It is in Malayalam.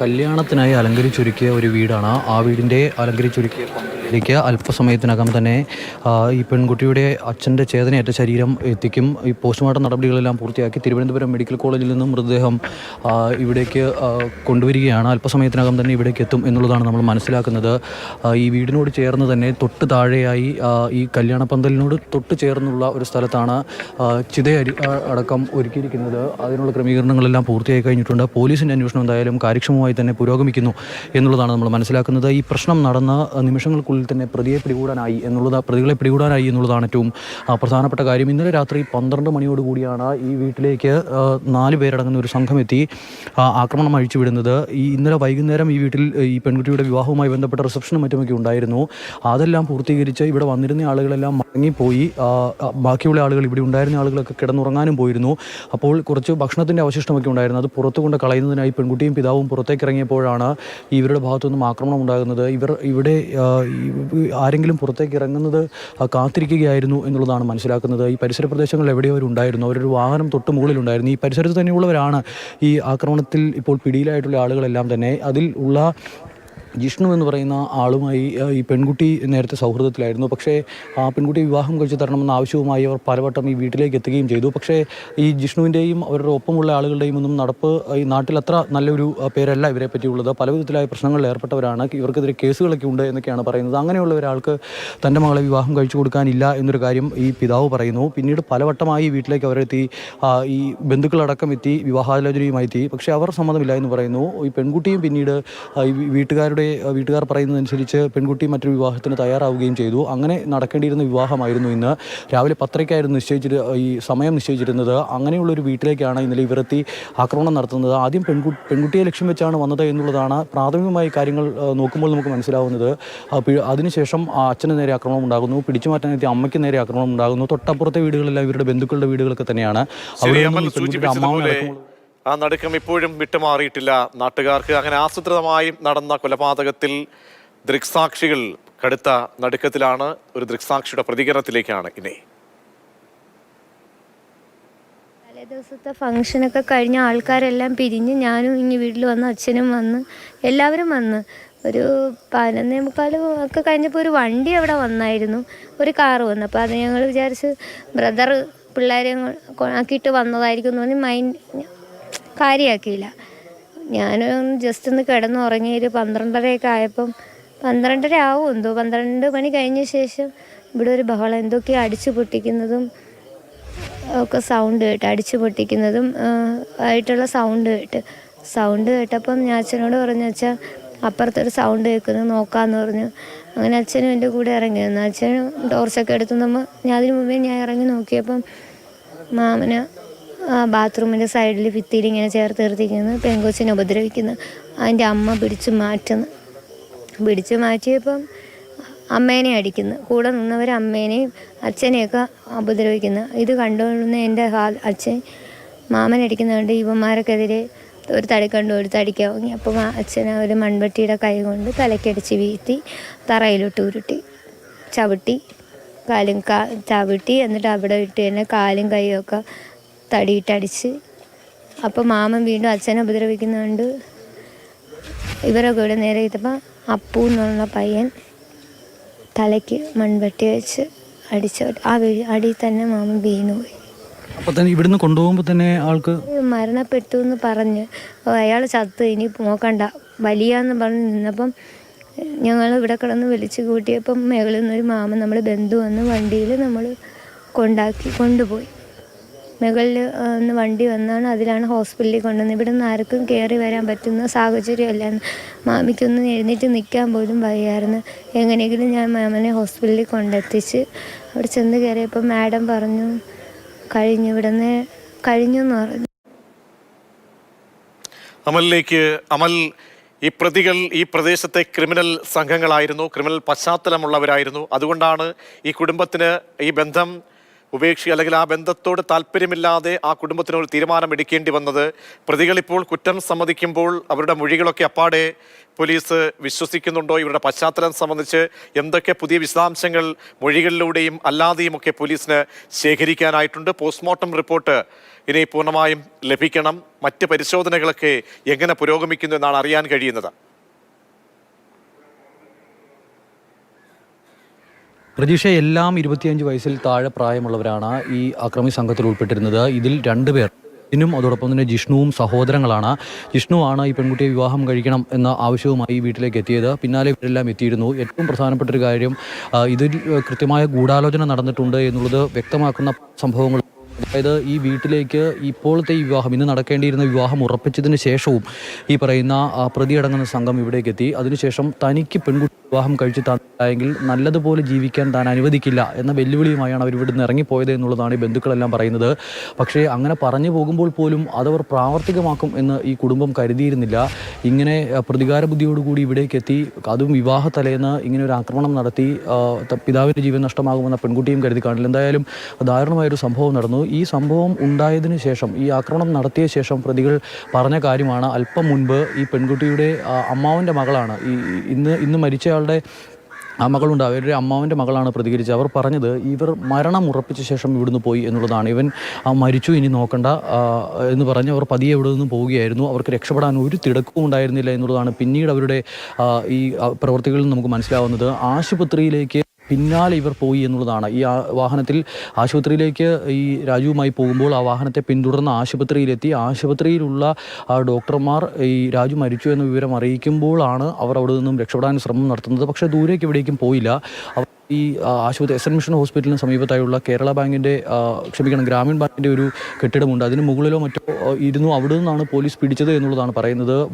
കല്യാണത്തിനായി അലങ്കരിച്ചൊരുക്കിയ ഒരു വീടാണ്. ആ വീടിന്റെ അലങ്കരിച്ചൊരുക്കിയ പങ്കിലേക്ക് അല്പസമയത്തിനകം തന്നെ ഈ പെൺകുട്ടിയുടെ അച്ഛന്റെ ചേതനയേറ്റ ശരീരം എത്തിക്കും. ഈ പോസ്റ്റ്മോർട്ടം നടപടികളെല്ലാം പൂർത്തിയാക്കി തിരുവനന്തപുരം മെഡിക്കൽ കോളേജിൽ നിന്നും മൃതദേഹം ഇവിടേക്ക് കൊണ്ടുവരികയാണ്. അല്പസമയത്തിനകം തന്നെ ഇവിടേക്ക് എത്തും എന്നുള്ളതാണ് നമ്മൾ മനസ്സിലാക്കുന്നത്. ഈ വീടിനോട് ചേർന്ന് തന്നെ തൊട്ട് താഴെയായി ഈ കല്യാണ പന്തലിനോട് തൊട്ട് ചേർന്നുള്ള ഒരു സ്ഥലത്താണ് ചിത അടക്കം ഒരുക്കിയിരിക്കുന്നത്. അതിനുള്ള ക്രമീകരണങ്ങളെല്ലാം പൂർത്തിയായി കഴിഞ്ഞിട്ടുണ്ട്. പോലീസിന്റെ അന്വേഷണം എന്തായാലും കാര്യക്ഷമമായി തന്നെ പുരോഗമിക്കുന്നു എന്നുള്ളതാണ് നമ്മൾ മനസ്സിലാക്കുന്നത്. ഈ പ്രശ്നം നടന്ന നിമിഷങ്ങൾക്കുള്ളിൽ തന്നെ പ്രതിയെ പിടികൂടാനായി എന്നുള്ളത് പ്രതികളെ പിടികൂടാനായി എന്നുള്ളതാണ് ഏറ്റവും പ്രധാനപ്പെട്ട കാര്യം. ഇന്നലെ രാത്രി പന്ത്രണ്ട് മണിയോടുകൂടിയാണ് ഈ വീട്ടിലേക്ക് നാല് പേരടങ്ങുന്ന ഒരു സംഘം എത്തി ആക്രമണം അഴിച്ചുവിടുന്നത്. ഈ ഇന്നലെ വൈകുന്നേരം ഈ വീട്ടിൽ ഈ പെൺകുട്ടിയുടെ വിവാഹവുമായി ബന്ധപ്പെട്ട റിസപ്ഷനും മറ്റുമൊക്കെ ഉണ്ടായിരുന്നു. അതെല്ലാം പൂർത്തീകരിച്ച് ഇവിടെ വന്നിരുന്ന ആളുകളെല്ലാം മടങ്ങിപ്പോയി. ബാക്കിയുള്ള ആളുകൾ ഇവിടെ ഉണ്ടായിരുന്ന ആളുകളൊക്കെ കിടന്നുറങ്ങാനും പോയിരുന്നു. അപ്പോൾ കുറച്ച് ഭക്ഷണത്തിന്റെ അവശിഷ്ടമൊക്കെ ഉണ്ടായിരുന്നു. അത് പുറത്തു കൊണ്ട് കളയുന്നതിനായി പെൺകുട്ടിയും പിതാവും പുറത്തേക്ക് ഇറങ്ങിയപ്പോഴാണ് ഇവരുടെ ഭാഗത്തുനിന്നും ആക്രമണം ഉണ്ടാകുന്നത്. ഇവർ ഇവിടെ ആരെങ്കിലും പുറത്തേക്ക് ഇറങ്ങുന്നത് കാത്തിരിക്കുകയായിരുന്നു എന്നുള്ളതാണ് മനസ്സിലാക്കുന്നത്. ഈ പരിസര പ്രദേശങ്ങളിൽ എവിടെയോ അവരുണ്ടായിരുന്നു അവരൊരു വാഹനം തൊട്ട് മുകളിലുണ്ടായിരുന്നു. ഈ പരിസരത്ത് തന്നെയുള്ളവരാണ് ഈ ആക്രമണത്തിൽ ഇപ്പോൾ പിടിയിലായിട്ടുള്ള ആളുകളെല്ലാം തന്നെ. അതിൽ ഉള്ള ജിഷ്ണു എന്ന് പറയുന്ന ആളുമായി ഈ പെൺകുട്ടി നേരത്തെ സൗഹൃദത്തിലായിരുന്നു. പക്ഷേ ആ പെൺകുട്ടി വിവാഹം കഴിച്ച് തരണമെന്ന ആവശ്യവുമായി അവർ പലവട്ടം ഈ വീട്ടിലേക്ക് എത്തുകയും ചെയ്തു. പക്ഷേ ഈ ജിഷ്ണുവിന്റെയും അവരുടെ ഒപ്പമുള്ള ആളുകളുടെയും ഒന്നും നടപ്പ് ഈ നാട്ടിൽ അത്ര നല്ലൊരു പേരല്ല ഇവരെ പറ്റിയുള്ളത് പല വിധത്തിലായ പ്രശ്നങ്ങളിൽ ഏർപ്പെട്ടവരാണ്. ഇവർക്കെതിരെ കേസുകളൊക്കെ ഉണ്ട് എന്നൊക്കെയാണ് പറയുന്നത്. അങ്ങനെയുള്ള ഒരാൾക്ക് തന്റെ മകളെ വിവാഹം കഴിച്ചു കൊടുക്കാനില്ല എന്നൊരു കാര്യം ഈ പിതാവ് പറയുന്നു. പിന്നീട് പലവട്ടമായി വീട്ടിലേക്ക് അവരെത്തി ഈ ബന്ധുക്കളടക്കം എത്തി വിവാഹാലോചനയുമായി എത്തി. പക്ഷേ അവർ സമ്മതമില്ല എന്ന് പറയുന്നു. ഈ പെൺകുട്ടിയും പിന്നീട് വീട്ടുകാരുടെ ആ, വീട്ടുകാർ പറയുന്നതനുസരിച്ച് പെൺകുട്ടി മറ്റൊരു വിവാഹത്തിന് തയ്യാറാവുകയും ചെയ്തു. അങ്ങനെ നടക്കേണ്ടിയിരുന്ന വിവാഹമായിരുന്നു ഇന്ന്. രാവിലെ പത്തരയ്ക്കായിരുന്നു നിശ്ചയിച്ചിട്ട് ഈ സമയം നിശ്ചയിച്ചിരുന്നത്. അങ്ങനെയുള്ളൊരു വീട്ടിലേക്കാണ് ഇന്നലെ ഇവരെത്തി ആക്രമണം നടത്തുന്നത്. ആദ്യം പെൺകു പെൺകുട്ടിയെ ലക്ഷ്യം വെച്ചാണ് വന്നത് എന്നുള്ളതാണ് പ്രാഥമികമായി കാര്യങ്ങൾ നോക്കുമ്പോൾ നമുക്ക് മനസ്സിലാവുന്നത്. അതിനുശേഷം ആ അച്ഛന് നേരെ ആക്രമണം ഉണ്ടാകുന്നു. പിടിച്ചു മാറ്റാനെത്തിയ അമ്മയ്ക്ക് നേരെ ആക്രമണം ഉണ്ടാകുന്നു. തൊട്ടപ്പുറത്തെ വീടുകളെല്ലാം ഇവരുടെ ബന്ധുക്കളുടെ വീടുകളൊക്കെ തന്നെയാണ്. അവരെ അവിടെ അമൽ ആ നടുക്കം ഇപ്പോഴും വിട്ടുമാറിയിട്ടില്ല. നാട്ടുകാർക്ക് അങ്ങനെ ആസൂത്രിതമായി നടന്ന കൊലപാതകത്തിൽ ദൃക്സാക്ഷികൾ കടുത്ത നടുക്കത്തിലാണ്. ഒരു ദൃക്സാക്ഷിയുടെ പ്രതികരണത്തിലേക്കാണ് ഇനി. ദിവസത്തെ ഫംഗ്ഷനൊക്കെ കഴിഞ്ഞ ആൾക്കാരെല്ലാം പിരിഞ്ഞ് ഞാനും ഇനി വീട്ടിൽ വന്ന് അച്ഛനും വന്ന് എല്ലാവരും വന്ന്. ഒരു പതിനൊന്നേ മുക്കാൽ ഒക്കെ കഴിഞ്ഞപ്പോൾ ഒരു വണ്ടി അവിടെ വന്നായിരുന്നു. ഒരു കാറ് വന്നു. അപ്പോൾ അത് ഞങ്ങൾ വിചാരിച്ച് ബ്രദർ പിള്ളേരെ ആക്കിയിട്ട് വന്നതായിരിക്കും എന്ന് പറഞ്ഞ് മൈൻഡ് കാര്യമാക്കിയില്ല ഞാൻ ജസ്റ്റ് ഒന്ന് കിടന്ന് ഉറങ്ങി ഒരു പന്ത്രണ്ടരയൊക്കെ ആയപ്പം പന്ത്രണ്ടര ആവും എന്തോ. പന്ത്രണ്ട് മണി കഴിഞ്ഞ ശേഷം ഇവിടെ ഒരു ബഹളം. എന്തൊക്കെയോ അടിച്ചു പൊട്ടിക്കുന്നതും ഒക്കെ സൗണ്ട് കേട്ട് അടിച്ചു പൊട്ടിക്കുന്നതും ആയിട്ടുള്ള സൗണ്ട് കേട്ട്. സൗണ്ട് കേട്ടപ്പം ഞാൻ അച്ഛനോട് പറഞ്ഞു അച്ഛാ അപ്പുറത്തൊരു സൗണ്ട് കേൾക്കുന്നു നോക്കാമെന്ന് പറഞ്ഞു. അങ്ങനെ അച്ഛനും എന്റെ കൂടെ ഇറങ്ങി വന്നു. അച്ഛനും ടോർച്ചൊക്കെ എടുത്ത് നമ്മൾ ഞാൻ അതിന് മുമ്പേ ഞാൻ ഇറങ്ങി നോക്കിയപ്പം മാമന് ബാത്റൂമിന്റെ സൈഡിൽ ഭിത്തിയിൽ ഇങ്ങനെ ചേർത്ത് നിർത്തിക്കുന്നു പെങ്കൊച്ചിനെ ഉപദ്രവിക്കുന്നു. അതിന്റെ അമ്മ പിടിച്ച് മാറ്റുന്നു. പിടിച്ച് മാറ്റിയപ്പം അമ്മേനെ അടിക്കുന്നു. കൂടെ നിന്നവർ അമ്മേനെയും അച്ഛനെയൊക്കെ ഉപദ്രവിക്കുന്നു. ഇത് കണ്ടുകൊണ്ടുന്ന എന്റെ അച്ഛൻ മാമൻ അടിക്കുന്നതുകൊണ്ട് ഇവന്മാർക്കെതിരെ ഒരു തടിക്കണ്ട് ഒരു തടിക്കാൻ വാങ്ങി അപ്പോൾ അച്ഛനെ ഒരു മൺവെട്ടിയുടെ കൈ കൊണ്ട് തലക്കടിച്ച് വീഴ്ത്തി തറയിലിട്ട് ഉരുട്ടി ചവിട്ടി കാലും കാ ചവിട്ടി എന്നിട്ട് അവിടെ ഇട്ട് തന്നെ കാലും കൈയും ഒക്കെ തടിയിട്ടടിച്ച്. അപ്പോൾ മാമൻ വീണ്ടും അച്ഛനെ ഉപദ്രവിക്കുന്നുണ്ട്. ഇവരൊക്കെ ഇവിടെ നേരെ ചെയ്തപ്പോൾ അപ്പു എന്നുള്ള പയ്യൻ തലയ്ക്ക് മൺവെട്ടി വെച്ച് അടിച്ച ആ വീ അടിയിൽ തന്നെ മാമൻ വീണു പോയി. അപ്പോൾ തന്നെ ഇവിടുന്ന് കൊണ്ടുപോകുമ്പോൾ തന്നെ ആൾക്ക് മരണപ്പെട്ടു എന്ന് പറഞ്ഞ് അയാൾ ചത്ത് ഇനി നോക്കണ്ട. വലിയാന്ന് പറഞ്ഞ് നിന്നപ്പം ഞങ്ങൾ ഇവിടെ കിടന്ന് വിളിച്ചു കൂട്ടിയപ്പം മേളിൽ നിന്നൊരു മാമൻ നമ്മൾ ബന്ധു വന്ന് വണ്ടിയിൽ നമ്മൾ കൊണ്ടാക്കി കൊണ്ടുപോയി. മുകളിൽ ഒന്ന് വണ്ടി വന്നാണ് അതിലാണ് ഹോസ്പിറ്റലിൽ കൊണ്ടുവന്നത്. ഇവിടെ നിന്ന് ആർക്കും കയറി വരാൻ പറ്റുന്ന സാഹചര്യമല്ല. മാമിക്കൊന്നും എഴുന്നേറ്റ് നിൽക്കാൻ പോലും വയ്യായിരുന്നു. എങ്ങനെയെങ്കിലും ഞാൻ മാമനെ ഹോസ്പിറ്റലിൽ കൊണ്ടെത്തിച്ച് അവിടെ ചെന്ന് കയറിയപ്പോൾ മാഡം പറഞ്ഞു കഴിഞ്ഞു ഇവിടെ നിന്ന് കഴിഞ്ഞു എന്ന് പറഞ്ഞു. അമലിലേക്ക് അമൽ ഈ പ്രതികൾ ഈ പ്രദേശത്തെ ക്രിമിനൽ സംഘങ്ങളായിരുന്നു. ക്രിമിനൽ പശ്ചാത്തലമുള്ളവരായിരുന്നു. അതുകൊണ്ടാണ് ഈ കുടുംബത്തിന് ഈ ബന്ധം ഉപേക്ഷി അല്ലെങ്കിൽ ആ ബന്ധത്തോട് താല്പര്യമില്ലാതെ ആ കുടുംബത്തിന് ഒരു തീരുമാനം എടുക്കേണ്ടി വന്നത്. പ്രതികളിപ്പോൾ കുറ്റം സമ്മതിക്കുമ്പോൾ അവരുടെ മൊഴികളൊക്കെ അപ്പാടെ പോലീസ് വിശ്വസിക്കുന്നുണ്ടോ? ഇവരുടെ പശ്ചാത്തലം സംബന്ധിച്ച് എന്തൊക്കെ പുതിയ വിശദാംശങ്ങൾ മൊഴികളിലൂടെയും അല്ലാതെയും ഒക്കെ പോലീസിന് ശേഖരിക്കാനായിട്ടുണ്ട്. പോസ്റ്റ്മോർട്ടം റിപ്പോർട്ട് ഇനി പൂർണമായും ലഭിക്കണം. മറ്റ് പരിശോധനകളൊക്കെ എങ്ങനെ പുരോഗമിക്കുന്നു എന്നാണ് അറിയാൻ കഴിയുന്നത്. പ്രതീക്ഷ എല്ലാം ഇരുപത്തിയഞ്ച് വയസ്സിൽ താഴെ പ്രായമുള്ളവരാണ് ഈ അക്രമി സംഘത്തിൽ ഉൾപ്പെട്ടിരുന്നത്. ഇതിൽ രണ്ടുപേർ അതോടൊപ്പം തന്നെ ജിഷ്ണുവും സഹോദരങ്ങളാണ്. ജിഷ്ണുവാണ് ഈ പെൺകുട്ടിയെ വിവാഹം കഴിക്കണം എന്ന ആവശ്യവുമായി വീട്ടിലേക്ക് എത്തിയത്. പിന്നാലെ ഇവരെല്ലാം എത്തിയിരുന്നു. ഏറ്റവും പ്രധാനപ്പെട്ട ഒരു കാര്യം ഇതിൽ കൃത്യമായ ഗൂഢാലോചന നടന്നിട്ടുണ്ട് എന്നുള്ളത് വ്യക്തമാക്കുന്ന സംഭവങ്ങൾ. അതായത് ഈ വീട്ടിലേക്ക് ഇപ്പോഴത്തെ ഈ വിവാഹം ഇന്ന് നടക്കേണ്ടിയിരുന്ന വിവാഹം ഉറപ്പിച്ചതിന് ശേഷവും ഈ പറയുന്ന പ്രതിയടങ്ങുന്ന സംഘം ഇവിടേക്ക് എത്തി. അതിനുശേഷം തനിക്ക് പെൺകുട്ടി വിവാഹം കഴിച്ച് തന്നില്ലെങ്കിൽ നല്ലതുപോലെ ജീവിക്കാൻ താൻ അനുവദിക്കില്ല എന്ന വെല്ലുവിളിയുമായാണ് അവർ ഇവിടുന്ന് ഇറങ്ങിപ്പോയത് എന്നുള്ളതാണ് ഈ ബന്ധുക്കളെല്ലാം പറയുന്നത്. പക്ഷേ അങ്ങനെ പറഞ്ഞു പോകുമ്പോൾ പോലും അതവർ പ്രാവർത്തികമാക്കും എന്ന് ഈ കുടുംബം കരുതിയിരുന്നില്ല. ഇങ്ങനെ പ്രതികാര ബുദ്ധിയോടുകൂടി ഇവിടേക്ക് എത്തി അതും വിവാഹ തലേന്ന് ഇങ്ങനെ ഒരു ആക്രമണം നടത്തി പിതാവിന്റെ ജീവൻ നഷ്ടമാകുമെന്ന പെൺകുട്ടിയും കരുതി കാണില്ല എന്തായാലും ദാരുണമായൊരു സംഭവം നടന്നു. ഈ സംഭവം ഉണ്ടായതിനു ശേഷം ഈ ആക്രമണം നടത്തിയ ശേഷം പ്രതികൾ പറഞ്ഞ കാര്യമാണ് അല്പം മുൻപ് ഈ പെൺകുട്ടിയുടെ അമ്മാവന്റെ മകളാണ്. ഈ- ഇന്ന് ഇന്ന് മരിച്ചയാളുടെ ആ മകളുണ്ട് അവരുടെ അമ്മാവന്റെ മകളാണ് പ്രതികരിച്ചത്. അവർ പറഞ്ഞത് ഇവർ മരണം ഉറപ്പിച്ച ശേഷം ഇവിടുന്ന് പോയി എന്നുള്ളതാണ്. ഇവൻ ആ മരിച്ചു ഇനി നോക്കണ്ട എന്ന് പറഞ്ഞ് അവർ പതിയെ ഇവിടെ നിന്ന് പോവുകയായിരുന്നു. അവർക്ക് രക്ഷപ്പെടാൻ ഒരു തിടക്കവും ഉണ്ടായിരുന്നില്ല എന്നുള്ളതാണ് പിന്നീട് അവരുടെ ഈ പ്രവർത്തികളിൽ നമുക്ക് മനസ്സിലാവുന്നത്. ആശുപത്രിയിലേക്ക് പിന്നാലെ ഇവർ പോയി എന്നുള്ളതാണ്. ഈ വാഹനത്തിൽ ആശുപത്രിയിലേക്ക് ഈ രാജുവുമായി പോകുമ്പോൾ ആ വാഹനത്തെ പിന്തുടർന്ന് ആശുപത്രിയിലെത്തി. ആശുപത്രിയിലുള്ള ഡോക്ടർമാർ ഈ രാജു മരിച്ചു എന്ന വിവരം അറിയിക്കുമ്പോഴാണ് അവർ അവിടെ നിന്നും രക്ഷപ്പെടാൻ ശ്രമം നടത്തുന്നത്. പക്ഷേ ദൂരേക്ക് എവിടേക്കും പോയില്ല. ഈ ആശുപത്രി എസ് എൻ മിഷൻ ഹോസ്പിറ്റലിന് സമീപത്തായുള്ള കേരള ബാങ്കിന്റെ ക്ഷമിക്കണം ഗ്രാമീൺ ബാങ്കിന്റെ ഒരു കെട്ടിടമുണ്ട്. അതിന് മുകളിലോ മറ്റോ ഇരുന്നു അവിടെ നിന്നാണ് പോലീസ് പിടിച്ചത് എന്നുള്ളതാണ് പറയുന്നത്.